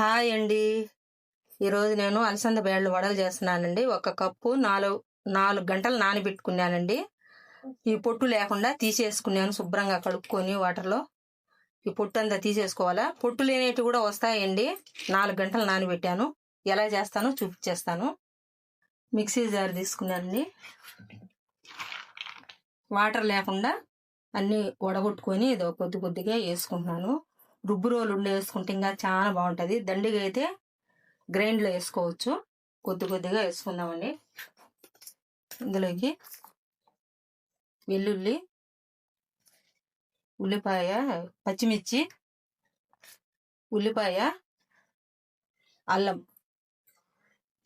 Hi అండి. ఈరోజు నేను అలసంద బేళ్ళు వడలు చేస్తున్నానండి. ఒక కప్పు నాలుగు నాలుగు గంటలు నానబెట్టుకున్నానండి. ఈ పొట్టు లేకుండా తీసేసుకున్నాను శుభ్రంగా కడుక్కొని వాటర్లో. ఈ పొట్టు అంతా తీసేసుకోవాలా? పొట్టు లేనేటివి కూడా వస్తాయండి. నాలుగు గంటలు నానబెట్టాను. ఎలా చేస్తానో చూపించేస్తాను. మిక్సీ జార్ తీసుకున్నానండి. వాటర్ లేకుండా అన్నీ వడగొట్టుకొని ఇదో కొద్ది కొద్దిగా వేసుకుంటున్నాను. రుబ్బు రోలు ఉండే వేసుకుంటే ఇంకా చాలా బాగుంటుంది. దండిగా అయితే గ్రైండ్లో వేసుకోవచ్చు. కొద్ది కొద్దిగా వేసుకుందామండి. ఇందులోకి వెల్లుల్లి ఉల్లిపాయ పచ్చిమిర్చి ఉల్లిపాయ అల్లం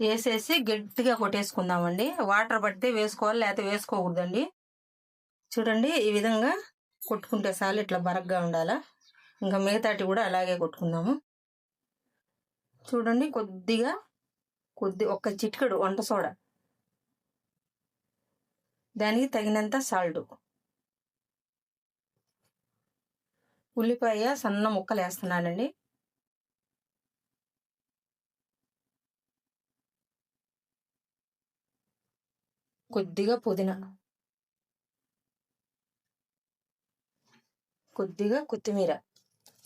వేసేసి గట్టిగా కొట్టేసుకుందామండి. వాటర్ పడితే వేసుకోవాలి లేకపోతే వేసుకోకూడదండి. చూడండి ఈ విధంగా కొట్టుకుంటే చాలు ఇట్లా బరగ్గా ఉండాలా. ఇంకా మిగతాటి కూడా అలాగే కొట్టుకుందాము. చూడండి కొద్దిగా కొద్ది ఒక్క చిటికెడు వంట సోడా. దానికి తగినంత సాల్ట్. ఉల్లిపాయ సన్న ముక్కలు వేస్తున్నానండి. కొద్దిగా పుదీనా. కొద్దిగా కొత్తిమీర.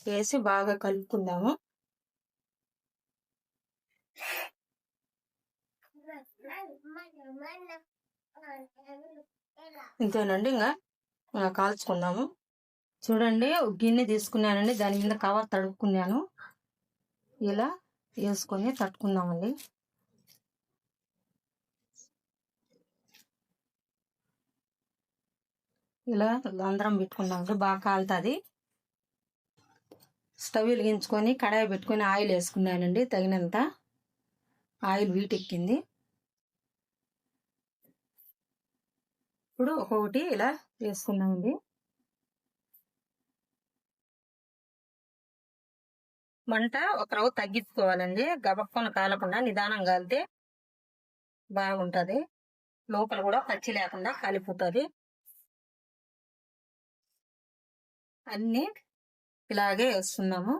వేసి బాగా కలుపుకుందాము. ఇంతేనండి ఇంకా కాల్చుకుందాము. చూడండి గిన్నె తీసుకున్నానండి. దాని మీద కవర్ తడుపుకున్నాను. ఇలా వేసుకొని తట్టుకుందామండి. ఇలా రంధ్రం పెట్టుకున్నామండి బాగా కాలుతుంది. స్టవ్ వెలిగించుకొని కడాయి పెట్టుకొని ఆయిల్ వేసుకున్నానండి తగినంత ఆయిల్ వీటెక్కింది. ఇప్పుడు ఒక్కొక్కటి ఇలా వేసుకున్నామండి మంట ఒక రవ్వ తగ్గించుకోవాలండి గబక్కన కాలకుండా నిదానం కాలితే బాగుంటుంది. లోపల కూడా పచ్చి లేకుండా కాలిపోతుంది. అన్నీ ఇలాగే వేస్తున్నాము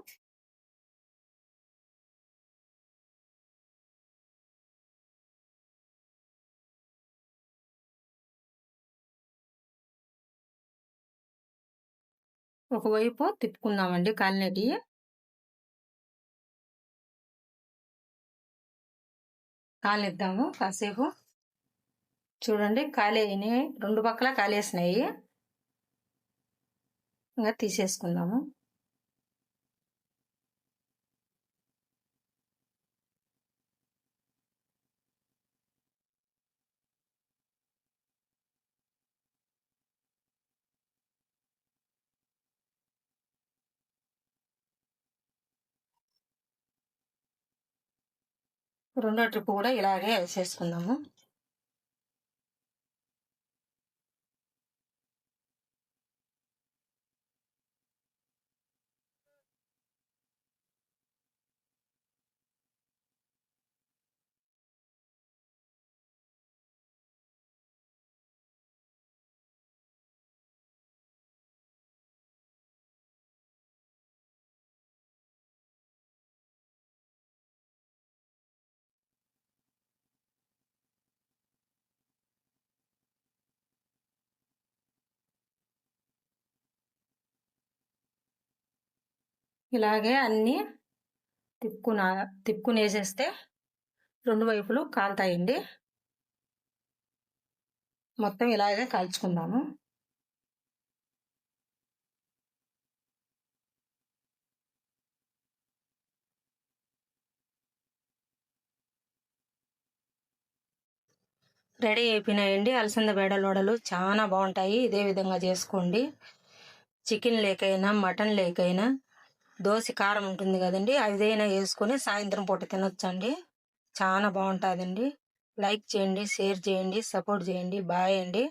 ఒకవైపు తిప్పుకుందామండి కాలినటి కాలనిద్దాము కాసేపు. చూడండి కాలి రెండు పక్కల ఖాళీ వేసినాయి ఇంకా తీసేసుకుందాము. రెండో ట్రిప్ కూడా ఇలాగే చేసుకుందాము ఇలాగే అన్నీ తిప్పుకున తిప్పుకుని వేసేస్తే రెండు వైపులు కాలుతాయండి. మొత్తం ఇలాగే కాల్చుకుందాము. రెడీ అయిపోయినాయండి. అలసంద బేడలోడలు చాలా బాగుంటాయి. ఇదే విధంగా చేసుకోండి. చికెన్ లేకైనా మటన్ లేకైనా దోశ కారం ఉంటుంది కదండి అదైనా వేసుకొని సాయంత్రం పూట తినొచ్చండి. చాలా బాగుంటుందండి. లైక్ చేయండి షేర్ చేయండి సపోర్ట్ చేయండి. బాయ్ అండి.